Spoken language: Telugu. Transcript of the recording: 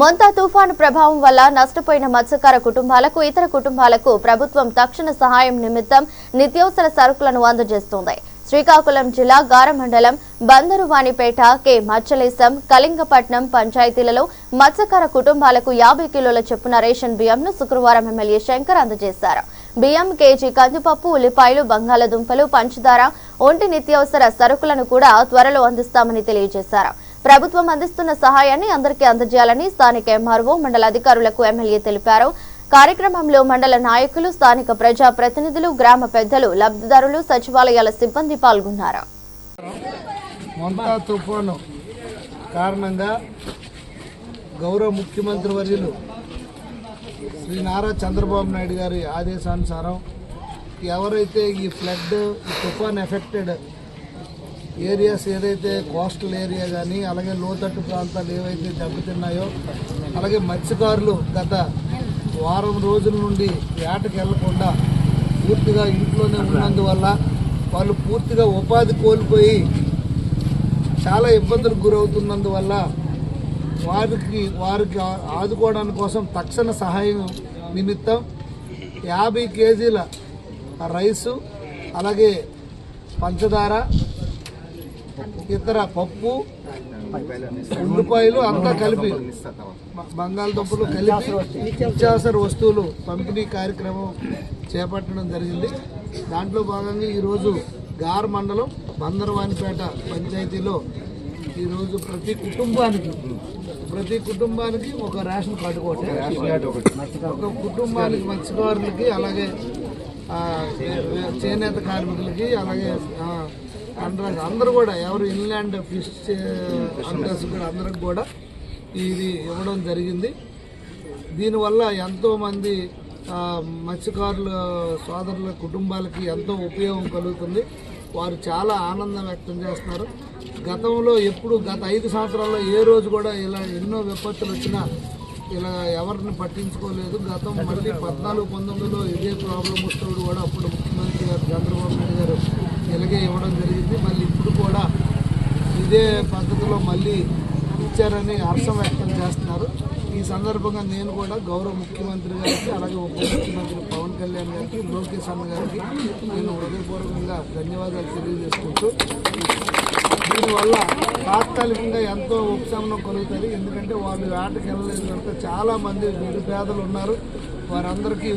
మొంతా తుఫాను ప్రభావం వల్ల నష్టపోయిన మత్స్యకార కుటుంబాలకు ఇతర కుటుంబాలకు ప్రభుత్వం తక్షణ సహాయం నిమిత్తం నిత్యావసర సరుకులను అందజేస్తోంది. శ్రీకాకుళం జిల్లా గార మండలం బందరువాణిపేట కె. మచ్చలేశం కళింగపట్నం పంచాయతీలలో మత్స్యకార కుటుంబాలకు యాభై కిలోల చొప్పున రేషన్ బియ్యంను శుక్రవారం ఎమ్మెల్యే శంకర్ అందజేశారు. బియ్యం కేజీ కందిపప్పు ఉల్లిపాయలు బంగాళాదుంపలు పంచదార ఒంటి నిత్యావసర సరుకులను కూడా త్వరలో అందిస్తామని తెలియజేశారు. ప్రభుత్వం అందిస్తున్న సహాయాన్ని అందరికీ అందజేయాలని స్థానిక ఎంఆర్ఓ మండల అధికారులకు ఎమ్మెల్యే తెలిపారు. కార్యక్రమంలో మండల నాయకులు స్థానిక ప్రజా ప్రతినిధులు గ్రామ పెద్దలు లబ్ధిదారులు సచివాలయాల సిబ్బంది పాల్గొన్నారు. మొంతా తుఫాను కారణంగా గౌరవ ముఖ్యమంత్రి వర్యులు శ్రీ నారా చంద్రబాబు నాయుడు గారి ఆదేశానుసారం ఎవరైతే ఈ ఫ్లడ్ ఈ తుఫాన్ ఎఫెక్టెడ్ ఏరియాస్ ఏదైతే కోస్టల్ ఏరియా కానీ అలాగే లోతట్టు ప్రాంతాలు ఏవైతే దెబ్బతిన్నాయో అలాగే మత్స్యకారులు గత వారం రోజుల నుండి వేటకు వెళ్ళకుండా పూర్తిగా ఇంట్లోనే ఉన్నందువల్ల వాళ్ళు పూర్తిగా ఉపాధి కోల్పోయి చాలా ఇబ్బందులకు గురవుతున్నందువల్ల వారికి వారికి ఆదుకోవడానికి కోసం తక్షణ సహాయం నిమిత్తం యాభై కేజీల రైసు అలాగే పంచదార ఇతర పప్పు ఉల్లిపాయలు అంతా కలిపి బంగాళదుంపలు కలిపి నిత్యావసర వస్తువులు పంపిణీ కార్యక్రమం చేపట్టడం జరిగింది. దాంట్లో భాగంగా ఈరోజు గార్ మండలం బందరవానిపేట పంచాయతీలో ఈరోజు ప్రతి కుటుంబానికి ప్రతి కుటుంబానికి ఒక రేషన్ కార్డు ఒకటి ఒక కుటుంబానికి మత్స్యకారులకి అలాగే చేనేత కార్మికులకి అలాగే ఆ, అందరూ కూడా ఎవరు ఇన్లాండ్ ఫిష్ అంటర్స్ కూడా అందరికి కూడా ఇది ఇవ్వడం జరిగింది. దీనివల్ల ఎంతోమంది మత్స్యకారుల సోదరుల కుటుంబాలకి ఎంతో ఉపయోగం కలుగుతుంది. వారు చాలా ఆనందం వ్యక్తం చేస్తున్నారు. గతంలో ఎప్పుడు గత ఐదు సంవత్సరాల్లో ఏ రోజు కూడా ఇలా ఎన్నో విపత్తులు వచ్చినా ఇలా ఎవరిని పట్టించుకోలేదు. గతం మళ్ళీ పద్నాలుగు పంతొమ్మిదిలో ఇదే ప్రాబ్లం వస్తున్నప్పుడు కూడా అప్పుడు ముఖ్యమంత్రి గారు చంద్రబాబు నాయుడు గారు ఇలాగే ఇవ్వడం జరిగింది. మళ్ళీ ఇప్పుడు కూడా ఇదే పద్ధతిలో మళ్ళీ ఇచ్చారని హర్షం వ్యక్తం చేస్తున్నారు. ఈ సందర్భంగా నేను కూడా గౌరవ ముఖ్యమంత్రి గారికి అలాగే ఉప ముఖ్యమంత్రి పవన్ కళ్యాణ్ గారికి లోకేష్ అన్న గారికి నేను హృదయపూర్వకంగా ధన్యవాదాలు తెలియజేసుకుంటూ దీనివల్ల తాత్కాలికంగా ఎంతో ఉపశమనం కలుగుతుంది. ఎందుకంటే వాళ్ళు వేటకి వెళ్ళలేదు కనుక చాలామంది నిరుపేదలు ఉన్నారు. వారందరికీ